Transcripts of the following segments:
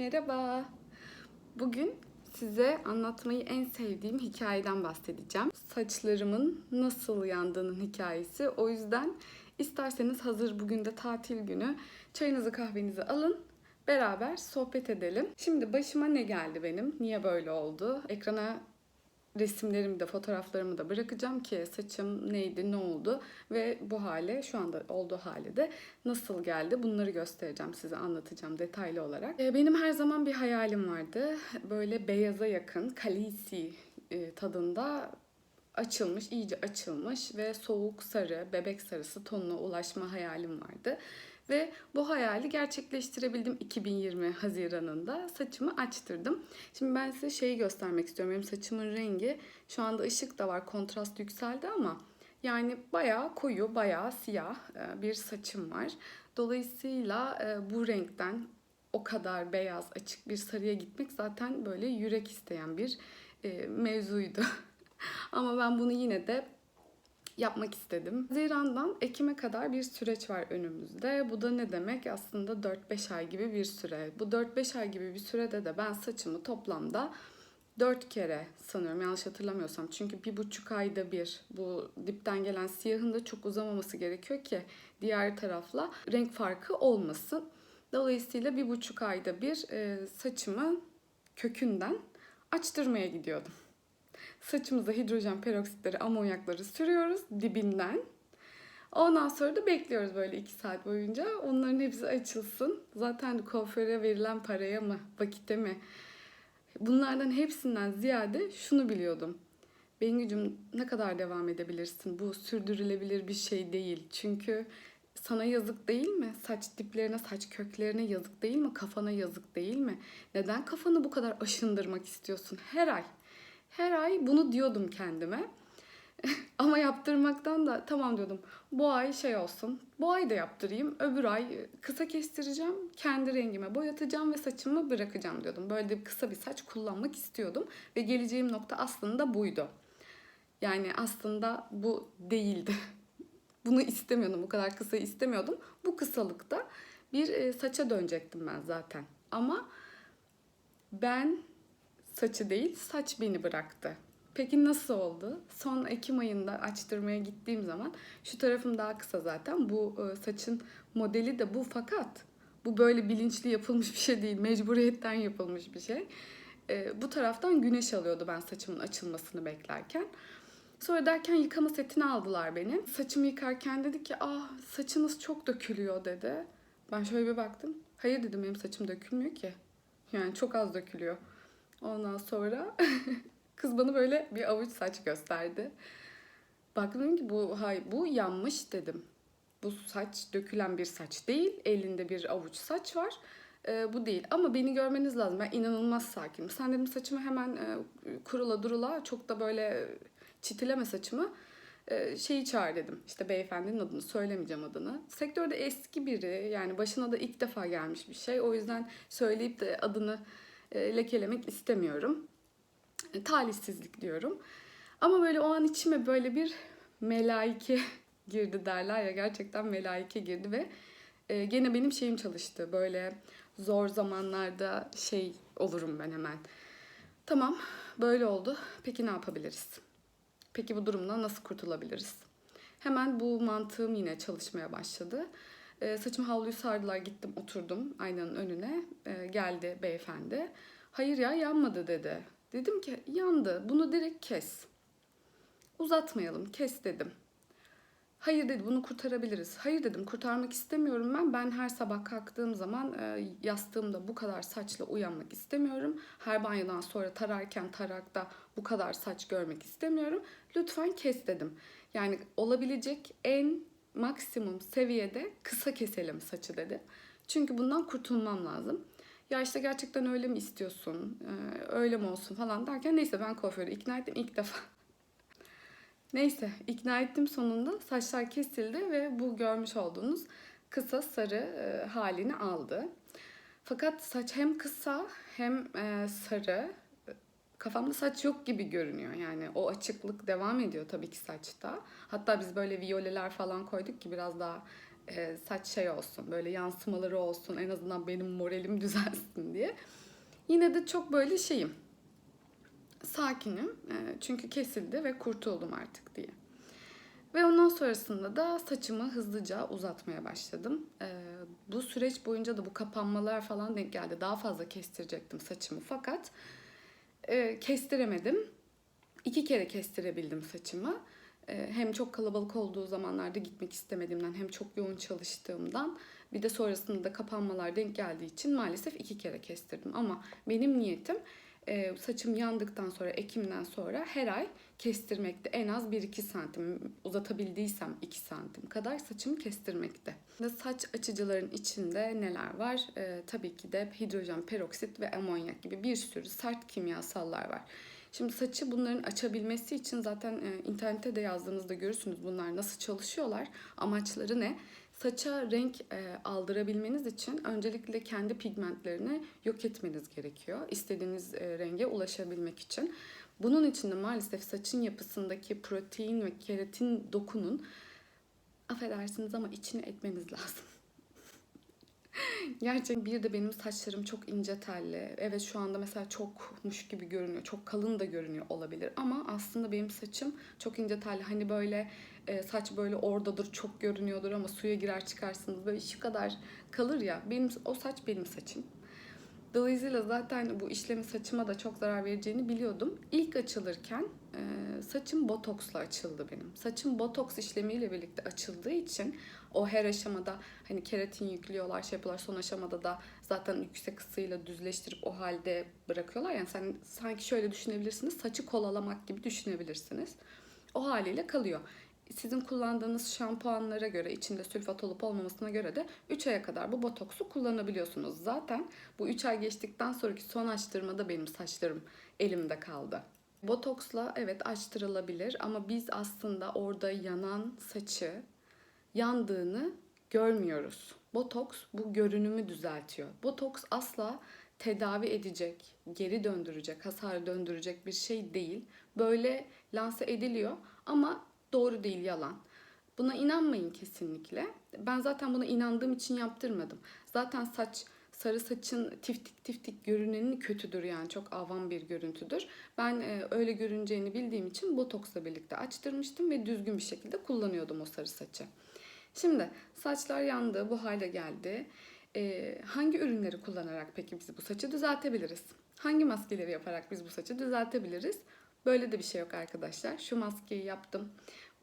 Merhaba. Bugün size anlatmayı en sevdiğim hikayeden bahsedeceğim. Saçlarımın nasıl yandığının hikayesi. O yüzden isterseniz hazır bugün de tatil günü çayınızı kahvenizi alın. Beraber sohbet edelim. Şimdi başıma ne geldi benim? Niye böyle oldu? Ekrana resimlerimi de fotoğraflarımı da bırakacağım ki saçım neydi ne oldu ve bu hale şu anda olduğu hale de nasıl geldi bunları göstereceğim size anlatacağım detaylı olarak. Ee, Benim her zaman bir hayalim vardı böyle beyaza yakın kalisi e, tadında açılmış, iyice açılmış ve soğuk sarı, bebek sarısı tonuna ulaşma hayalim vardı. Ve bu hayali gerçekleştirebildim 2020 Haziran'ında. Saçımı açtırdım. Şimdi ben size şeyi göstermek istiyorum. Benim saçımın rengi şu anda ışık da var, kontrast yükseldi ama yani bayağı koyu, bayağı siyah e, bir saçım var. Dolayısıyla e, bu renkten o kadar beyaz, açık bir sarıya gitmek zaten böyle yürek isteyen bir e, mevzuydu. Ama ben bunu yine de yapmak istedim. Haziran'dan Ekim'e kadar bir süreç var önümüzde. Bu da ne demek? Aslında 4-5 ay gibi bir süre. Bu 4-5 ay gibi bir sürede de ben saçımı toplamda 4 kere sanıyorum yanlış hatırlamıyorsam. Çünkü bir buçuk ayda bir bu dipten gelen siyahın da çok uzamaması gerekiyor ki diğer tarafla renk farkı olmasın. Dolayısıyla bir buçuk ayda bir saçımı kökünden açtırmaya gidiyordum. Saçımıza hidrojen peroksit,leri amonyakları sürüyoruz dibinden. Ondan sonra da bekliyoruz böyle iki saat boyunca. Onların hepsi açılsın. Zaten kuaföre verilen paraya mı, vakite mi? Bunlardan hepsinden ziyade şunu biliyordum. Bengücüm ne kadar devam edebilirsin? Bu sürdürülebilir bir şey değil. Çünkü sana yazık değil mi? Saç diplerine, saç köklerine yazık değil mi? Kafana yazık değil mi? Neden kafanı bu kadar aşındırmak istiyorsun her ay? Her ay bunu diyordum kendime. Ama yaptırmaktan da tamam diyordum. Bu ay şey olsun. Bu ay da yaptırayım. Öbür ay kısa kestireceğim. Kendi rengime boyatacağım ve saçımı bırakacağım diyordum. Böyle de kısa bir saç kullanmak istiyordum. Ve geleceğim nokta aslında buydu. Yani aslında bu değildi. Bunu istemiyordum. Bu kadar kısa istemiyordum. Bu kısalıkta bir e, saça dönecektim ben zaten. Ama ben saçı değil saç beni bıraktı. Peki nasıl oldu? Son Ekim ayında açtırmaya gittiğim zaman şu tarafım daha kısa zaten. Bu e, saçın modeli de bu fakat bu böyle bilinçli yapılmış bir şey değil. Mecburiyetten yapılmış bir şey. E, bu taraftan güneş alıyordu ben saçımın açılmasını beklerken. Sonra derken yıkama setini aldılar benim. Saçımı yıkarken dedi ki ah saçınız çok dökülüyor dedi. Ben şöyle bir baktım. Hayır dedim benim saçım dökülmüyor ki. Yani çok az dökülüyor. Ondan sonra kız bana böyle bir avuç saç gösterdi. Baktım ki bu hay bu yanmış dedim. Bu saç dökülen bir saç değil. Elinde bir avuç saç var. Ee, bu değil. Ama beni görmeniz lazım. Ben inanılmaz sakinim. Sen dedim saçımı hemen e, kurula durula çok da böyle çitileme saçımı. E, şeyi çağır dedim. İşte beyefendinin adını söylemeyeceğim adını. Sektörde eski biri yani başına da ilk defa gelmiş bir şey. O yüzden söyleyip de adını e, lekelemek istemiyorum. E, talihsizlik diyorum. Ama böyle o an içime böyle bir melaike girdi derler ya gerçekten melaike girdi ve e, gene benim şeyim çalıştı. Böyle zor zamanlarda şey olurum ben hemen. Tamam böyle oldu. Peki ne yapabiliriz? Peki bu durumdan nasıl kurtulabiliriz? Hemen bu mantığım yine çalışmaya başladı. E, saçımı havluyu sardılar gittim oturdum aynanın önüne. E, geldi beyefendi. Hayır ya yanmadı dedi. Dedim ki yandı bunu direkt kes. Uzatmayalım kes dedim. Hayır dedi bunu kurtarabiliriz. Hayır dedim kurtarmak istemiyorum ben. Ben her sabah kalktığım zaman e, yastığımda bu kadar saçla uyanmak istemiyorum. Her banyodan sonra tararken tarakta bu kadar saç görmek istemiyorum. Lütfen kes dedim. Yani olabilecek en maksimum seviyede kısa keselim saçı dedi. Çünkü bundan kurtulmam lazım. Ya işte gerçekten öyle mi istiyorsun, ee, öyle mi olsun falan derken neyse ben kuaförü ikna ettim ilk defa. neyse ikna ettim sonunda saçlar kesildi ve bu görmüş olduğunuz kısa sarı e, halini aldı. Fakat saç hem kısa hem e, sarı. Kafamda saç yok gibi görünüyor yani o açıklık devam ediyor tabii ki saçta. Hatta biz böyle viyoleler falan koyduk ki biraz daha e, saç şey olsun, böyle yansımaları olsun, en azından benim moralim düzelsin diye. Yine de çok böyle şeyim, sakinim. E, çünkü kesildi ve kurtuldum artık diye. Ve ondan sonrasında da saçımı hızlıca uzatmaya başladım. Ee, bu süreç boyunca da bu kapanmalar falan denk geldi. Daha fazla kestirecektim saçımı fakat e, kestiremedim. İki kere kestirebildim saçımı. E, hem çok kalabalık olduğu zamanlarda gitmek istemediğimden hem çok yoğun çalıştığımdan bir de sonrasında da kapanmalar denk geldiği için maalesef iki kere kestirdim. Ama benim niyetim e, saçım yandıktan sonra, ekimden sonra her ay kestirmekte. En az 1-2 santim uzatabildiysem 2 santim kadar saçımı kestirmekte. Ve saç açıcıların içinde neler var? E, tabii ki de hidrojen peroksit ve amonyak gibi bir sürü sert kimyasallar var. Şimdi saçı bunların açabilmesi için zaten e, internette de yazdığınızda görürsünüz bunlar nasıl çalışıyorlar. Amaçları ne? Saça renk e, aldırabilmeniz için öncelikle kendi pigmentlerini yok etmeniz gerekiyor. İstediğiniz e, renge ulaşabilmek için. Bunun için de maalesef saçın yapısındaki protein ve keratin dokunun affedersiniz ama içine etmeniz lazım. Gerçekten bir de benim saçlarım çok ince telli. Evet şu anda mesela çokmuş gibi görünüyor. Çok kalın da görünüyor olabilir. Ama aslında benim saçım çok ince telli. Hani böyle e, saç böyle oradadır çok görünüyordur ama suya girer çıkarsınız böyle şu kadar kalır ya. Benim o saç benim saçım. Dolayısıyla zaten bu işlemin saçıma da çok zarar vereceğini biliyordum. İlk açılırken e, saçım botoksla açıldı benim. Saçım botoks işlemiyle birlikte açıldığı için o her aşamada hani keratin yüklüyorlar, şey yapıyorlar. Son aşamada da zaten yüksek ısıyla düzleştirip o halde bırakıyorlar. Yani sen sanki şöyle düşünebilirsiniz. Saçı kolalamak gibi düşünebilirsiniz. O haliyle kalıyor. Sizin kullandığınız şampuanlara göre içinde sülfat olup olmamasına göre de 3 aya kadar bu botoksu kullanabiliyorsunuz. Zaten bu 3 ay geçtikten sonraki son açtırmada benim saçlarım elimde kaldı. Botoksla evet açtırılabilir ama biz aslında orada yanan saçı yandığını görmüyoruz. Botoks bu görünümü düzeltiyor. Botoks asla tedavi edecek, geri döndürecek, hasar döndürecek bir şey değil. Böyle lanse ediliyor ama doğru değil, yalan. Buna inanmayın kesinlikle. Ben zaten buna inandığım için yaptırmadım. Zaten saç sarı saçın tiftik tiftik görüneni kötüdür yani çok avam bir görüntüdür. Ben e, öyle görüneceğini bildiğim için botoksla birlikte açtırmıştım ve düzgün bir şekilde kullanıyordum o sarı saçı. Şimdi saçlar yandı, bu hale geldi. E, hangi ürünleri kullanarak peki biz bu saçı düzeltebiliriz? Hangi maskeleri yaparak biz bu saçı düzeltebiliriz? Böyle de bir şey yok arkadaşlar. Şu maskeyi yaptım.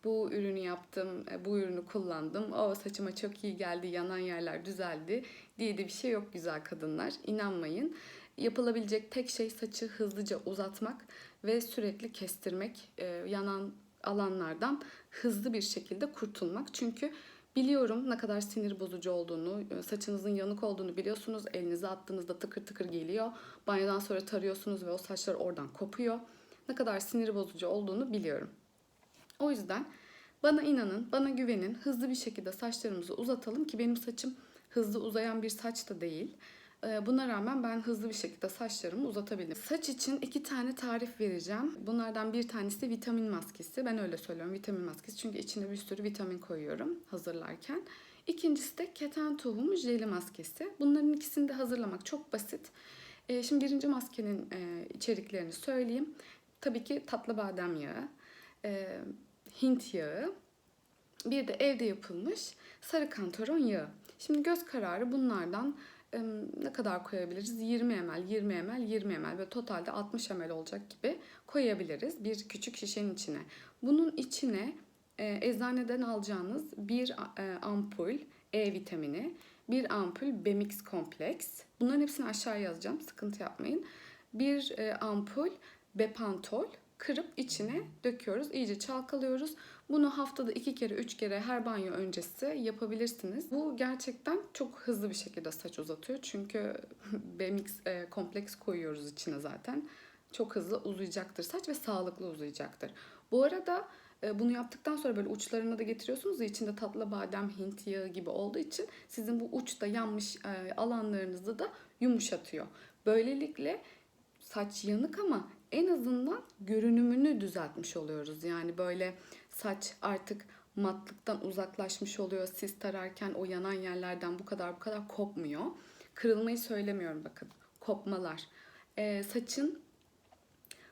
Bu ürünü yaptım, e, bu ürünü kullandım. O saçıma çok iyi geldi, yanan yerler düzeldi diye de bir şey yok güzel kadınlar. İnanmayın. Yapılabilecek tek şey saçı hızlıca uzatmak ve sürekli kestirmek, e, yanan alanlardan hızlı bir şekilde kurtulmak. Çünkü Biliyorum ne kadar sinir bozucu olduğunu, e, saçınızın yanık olduğunu biliyorsunuz. Elinize attığınızda tıkır tıkır geliyor. Banyodan sonra tarıyorsunuz ve o saçlar oradan kopuyor. Ne kadar sinir bozucu olduğunu biliyorum. O yüzden bana inanın, bana güvenin. Hızlı bir şekilde saçlarımızı uzatalım ki benim saçım hızlı uzayan bir saç da değil. Ee, buna rağmen ben hızlı bir şekilde saçlarımı uzatabildim. Saç için iki tane tarif vereceğim. Bunlardan bir tanesi vitamin maskesi. Ben öyle söylüyorum vitamin maskesi. Çünkü içine bir sürü vitamin koyuyorum hazırlarken. İkincisi de keten tohumu jeli maskesi. Bunların ikisini de hazırlamak çok basit. Ee, şimdi birinci maskenin e, içeriklerini söyleyeyim. Tabii ki tatlı badem yağı, e, Hint yağı, bir de evde yapılmış sarı kantaron yağı. Şimdi göz kararı bunlardan ne kadar koyabiliriz? 20 ml, 20 ml, 20 ml ve totalde 60 ml olacak gibi koyabiliriz bir küçük şişenin içine. Bunun içine e, eczaneden alacağınız bir e, ampul E vitamini, bir ampul Bemix kompleks. Bunların hepsini aşağı yazacağım. Sıkıntı yapmayın. Bir e, ampul Bepantol kırıp içine döküyoruz. İyice çalkalıyoruz. Bunu haftada iki kere, üç kere her banyo öncesi yapabilirsiniz. Bu gerçekten çok hızlı bir şekilde saç uzatıyor. Çünkü BMX e, kompleks koyuyoruz içine zaten. Çok hızlı uzayacaktır saç ve sağlıklı uzayacaktır. Bu arada e, bunu yaptıktan sonra böyle uçlarına da getiriyorsunuz ya içinde tatlı badem, hint yağı gibi olduğu için sizin bu uçta yanmış e, alanlarınızı da yumuşatıyor. Böylelikle saç yanık ama en azından görünümünü düzeltmiş oluyoruz. Yani böyle saç artık matlıktan uzaklaşmış oluyor. Siz tararken o yanan yerlerden bu kadar bu kadar kopmuyor. Kırılmayı söylemiyorum bakın. Kopmalar. Ee, saçın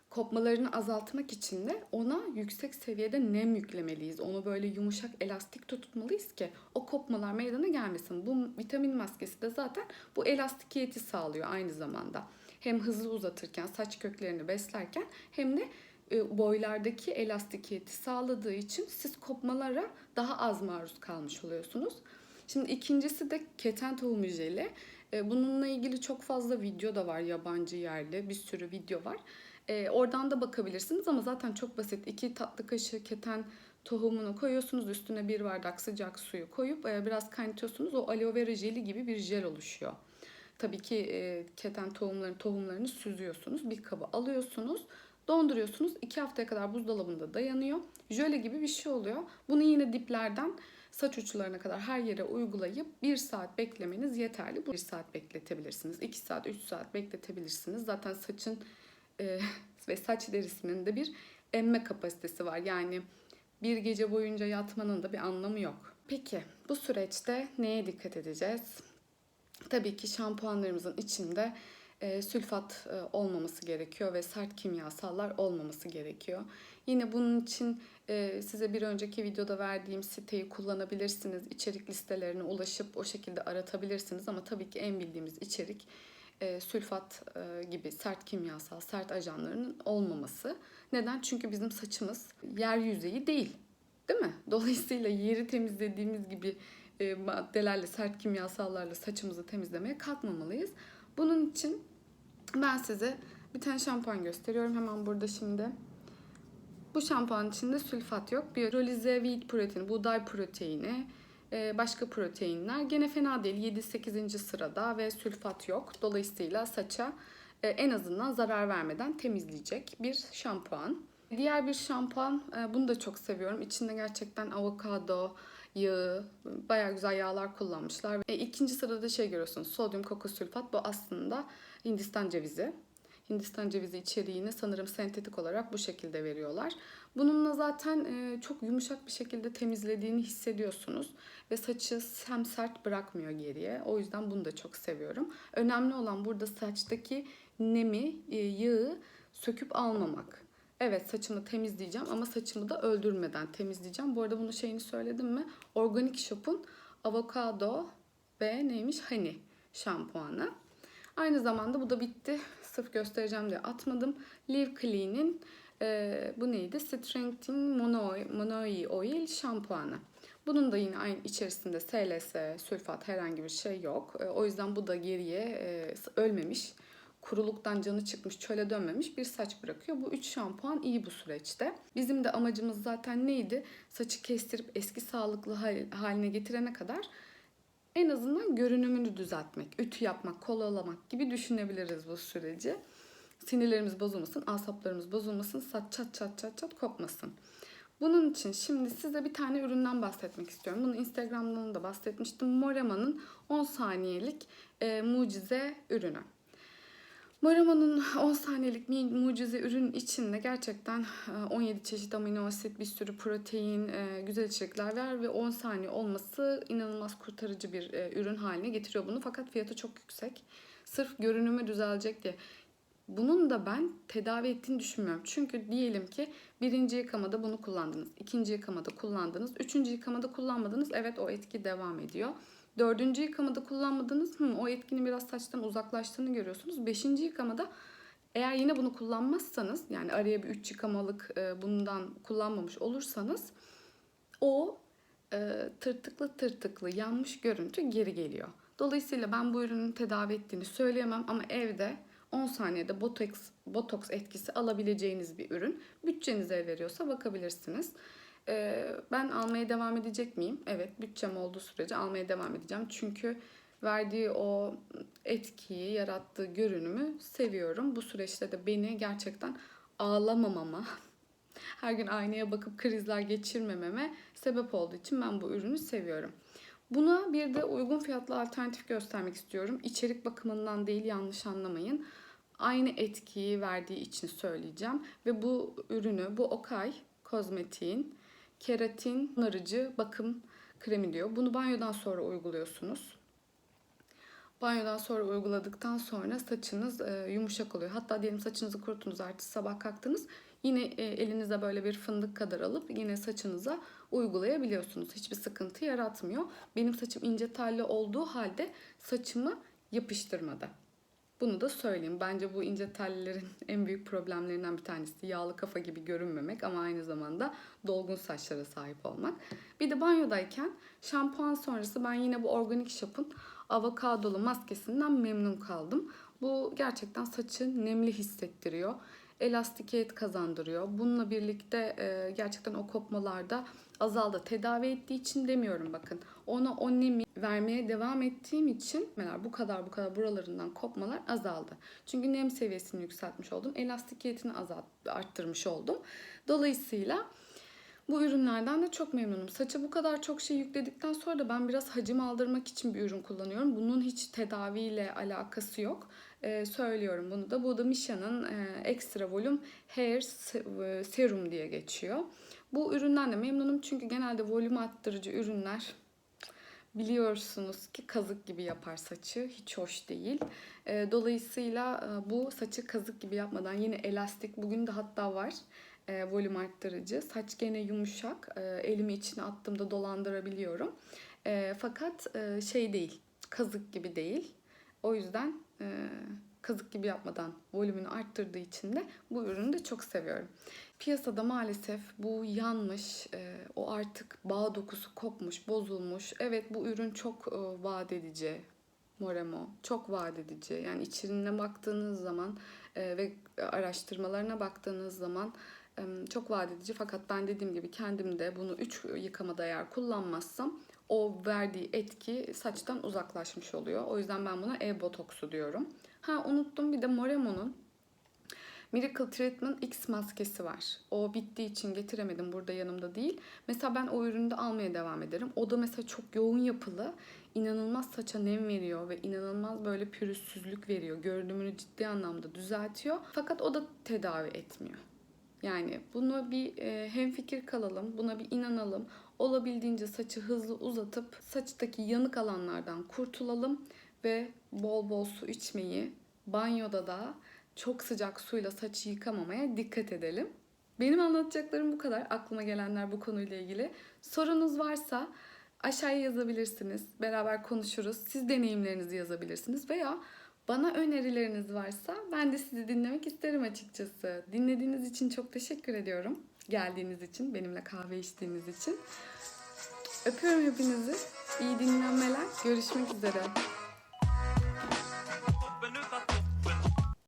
kopmalarını azaltmak için de ona yüksek seviyede nem yüklemeliyiz. Onu böyle yumuşak elastik tutmalıyız ki o kopmalar meydana gelmesin. Bu vitamin maskesi de zaten bu elastikiyeti sağlıyor aynı zamanda. Hem hızlı uzatırken, saç köklerini beslerken hem de e, boylardaki elastikiyeti sağladığı için siz kopmalara daha az maruz kalmış oluyorsunuz. Şimdi ikincisi de keten tohumu jeli. E, Bununla ilgili çok fazla video da var yabancı yerli bir sürü video var. E, oradan da bakabilirsiniz ama zaten çok basit. İki tatlı kaşığı keten tohumunu koyuyorsunuz. Üstüne bir bardak sıcak suyu koyup biraz kaynatıyorsunuz. O aloe vera jeli gibi bir jel oluşuyor. Tabii ki e, keten tohumlarını, tohumlarını süzüyorsunuz. Bir kaba alıyorsunuz. Donduruyorsunuz. iki haftaya kadar buzdolabında dayanıyor. Jöle gibi bir şey oluyor. Bunu yine diplerden saç uçlarına kadar her yere uygulayıp bir saat beklemeniz yeterli. Bu bir saat bekletebilirsiniz. 2 saat, 3 saat bekletebilirsiniz. Zaten saçın e, ve saç derisinin de bir emme kapasitesi var. Yani bir gece boyunca yatmanın da bir anlamı yok. Peki bu süreçte neye dikkat edeceğiz? Tabii ki şampuanlarımızın içinde e, sülfat e, olmaması gerekiyor ve sert kimyasallar olmaması gerekiyor. Yine bunun için e, size bir önceki videoda verdiğim siteyi kullanabilirsiniz. İçerik listelerine ulaşıp o şekilde aratabilirsiniz ama tabii ki en bildiğimiz içerik e, sülfat e, gibi sert kimyasal, sert ajanların olmaması. Neden? Çünkü bizim saçımız yer yüzeyi değil. Değil mi? Dolayısıyla yeri temizlediğimiz gibi maddelerle, sert kimyasallarla saçımızı temizlemeye kalkmamalıyız. Bunun için ben size bir tane şampuan gösteriyorum. Hemen burada şimdi. Bu şampuanın içinde sülfat yok. Biyolize wheat proteini, buğday proteini, e, başka proteinler. Gene fena değil. 7-8. sırada ve sülfat yok. Dolayısıyla saça e, en azından zarar vermeden temizleyecek bir şampuan. Diğer bir şampuan, e, bunu da çok seviyorum. İçinde gerçekten avokado, yağı, bayağı güzel yağlar kullanmışlar. E, ikinci sırada şey görüyorsunuz, sodyum kokosülfat. Bu aslında Hindistan cevizi. Hindistan cevizi içeriğini sanırım sentetik olarak bu şekilde veriyorlar. Bununla zaten e, çok yumuşak bir şekilde temizlediğini hissediyorsunuz ve saçı hem sert bırakmıyor geriye. O yüzden bunu da çok seviyorum. Önemli olan burada saçtaki nemi, e, yağı söküp almamak. Evet saçımı temizleyeceğim ama saçımı da öldürmeden temizleyeceğim. Bu arada bunu şeyini söyledim mi? Organic Shop'un avokado ve neymiş? Honey şampuanı. Aynı zamanda bu da bitti. Sırf göstereceğim diye atmadım. Live Clean'in e, bu neydi? Strengthening Mono, Monoe Oil şampuanı. Bunun da yine aynı içerisinde SLS, sülfat herhangi bir şey yok. E, o yüzden bu da geriye e, ölmemiş, kuruluktan canı çıkmış, çöle dönmemiş bir saç bırakıyor. Bu üç şampuan iyi bu süreçte. Bizim de amacımız zaten neydi? Saçı kestirip eski sağlıklı hal- haline getirene kadar en azından görünümünü düzeltmek, ütü yapmak, kolalamak gibi düşünebiliriz bu süreci. Sinirlerimiz bozulmasın, asaplarımız bozulmasın, saç çat çat çat çat kopmasın. Bunun için şimdi size bir tane üründen bahsetmek istiyorum. Bunu Instagram'dan da bahsetmiştim. Morama'nın 10 saniyelik e, mucize ürünü. Morama'nın 10 saniyelik mucize ürün içinde gerçekten e, 17 çeşit amino asit, bir sürü protein, e, güzel içerikler var ve 10 saniye olması inanılmaz kurtarıcı bir e, ürün haline getiriyor bunu. Fakat fiyatı çok yüksek. Sırf görünümü düzelecek diye. Bunun da ben tedavi ettiğini düşünmüyorum. Çünkü diyelim ki birinci yıkamada bunu kullandınız, ikinci yıkamada kullandınız, üçüncü yıkamada kullanmadınız. Evet o etki devam ediyor. Dördüncü yıkamada kullanmadınız. Hı, o etkinin biraz saçtan uzaklaştığını görüyorsunuz. Beşinci yıkamada eğer yine bunu kullanmazsanız yani araya bir üç yıkamalık e, bundan kullanmamış olursanız o e, tırtıklı tırtıklı yanmış görüntü geri geliyor. Dolayısıyla ben bu ürünün tedavi ettiğini söyleyemem ama evde 10 saniyede botoks, botoks etkisi alabileceğiniz bir ürün. Bütçeniz el veriyorsa bakabilirsiniz. Ee, ben almaya devam edecek miyim? Evet, bütçem olduğu sürece almaya devam edeceğim. Çünkü verdiği o etkiyi, yarattığı görünümü seviyorum. Bu süreçte de beni gerçekten ağlamamama, her gün aynaya bakıp krizler geçirmememe sebep olduğu için ben bu ürünü seviyorum. Buna bir de uygun fiyatlı alternatif göstermek istiyorum. İçerik bakımından değil yanlış anlamayın. Aynı etkiyi verdiği için söyleyeceğim. Ve bu ürünü, bu Okay Kozmetik'in keratin onarıcı bakım kremi diyor. Bunu banyodan sonra uyguluyorsunuz. Banyodan sonra uyguladıktan sonra saçınız e, yumuşak oluyor. Hatta diyelim saçınızı kuruttunuz artık sabah kalktınız. Yine e, elinize böyle bir fındık kadar alıp yine saçınıza uygulayabiliyorsunuz. Hiçbir sıkıntı yaratmıyor. Benim saçım ince telli olduğu halde saçımı yapıştırmadı. Bunu da söyleyeyim. Bence bu ince tellilerin en büyük problemlerinden bir tanesi yağlı kafa gibi görünmemek ama aynı zamanda dolgun saçlara sahip olmak. Bir de banyodayken şampuan sonrası ben yine bu Organic Shop'un avokadolu maskesinden memnun kaldım. Bu gerçekten saçı nemli hissettiriyor. Elastikiyet kazandırıyor. Bununla birlikte gerçekten o kopmalarda azaldı. Tedavi ettiği için demiyorum bakın. Ona o nemi vermeye devam ettiğim için bu kadar bu kadar buralarından kopmalar azaldı. Çünkü nem seviyesini yükseltmiş oldum. Elastikiyetini azalt, arttırmış oldum. Dolayısıyla bu ürünlerden de çok memnunum. Saça bu kadar çok şey yükledikten sonra da ben biraz hacim aldırmak için bir ürün kullanıyorum. Bunun hiç tedaviyle alakası yok. Ee, söylüyorum bunu da. Bu da Misha'nın e, Extra Volume Hair e, Serum diye geçiyor. Bu üründen de memnunum çünkü genelde volüm arttırıcı ürünler biliyorsunuz ki kazık gibi yapar saçı. Hiç hoş değil. Ee, dolayısıyla e, bu saçı kazık gibi yapmadan yine elastik bugün de hatta var e, volüm arttırıcı. Saç gene yumuşak. E, elimi içine attığımda dolandırabiliyorum. E, fakat şey değil. Kazık gibi değil. O yüzden kazık gibi yapmadan volümünü arttırdığı için de bu ürünü de çok seviyorum. Piyasada maalesef bu yanmış, e, o artık bağ dokusu kopmuş, bozulmuş. Evet bu ürün çok e, vaat edici. Moremo çok vaat edici. Yani içeriğine baktığınız zaman e, ve araştırmalarına baktığınız zaman çok vaat edici. Fakat ben dediğim gibi kendim de bunu 3 yıkamada eğer kullanmazsam o verdiği etki saçtan uzaklaşmış oluyor. O yüzden ben buna e-botoksu diyorum. Ha unuttum bir de Moremo'nun Miracle Treatment X maskesi var. O bittiği için getiremedim burada yanımda değil. Mesela ben o ürünü de almaya devam ederim. O da mesela çok yoğun yapılı. inanılmaz saça nem veriyor ve inanılmaz böyle pürüzsüzlük veriyor. Görünümünü ciddi anlamda düzeltiyor. Fakat o da tedavi etmiyor. Yani bunu bir e, hemfikir kalalım, buna bir inanalım. Olabildiğince saçı hızlı uzatıp saçtaki yanık alanlardan kurtulalım ve bol bol su içmeyi, banyoda da çok sıcak suyla saçı yıkamamaya dikkat edelim. Benim anlatacaklarım bu kadar. Aklıma gelenler bu konuyla ilgili. Sorunuz varsa aşağıya yazabilirsiniz. Beraber konuşuruz. Siz deneyimlerinizi yazabilirsiniz veya bana önerileriniz varsa ben de sizi dinlemek isterim açıkçası. Dinlediğiniz için çok teşekkür ediyorum. Geldiğiniz için, benimle kahve içtiğiniz için. Öpüyorum hepinizi. İyi dinlenmeler. Görüşmek üzere.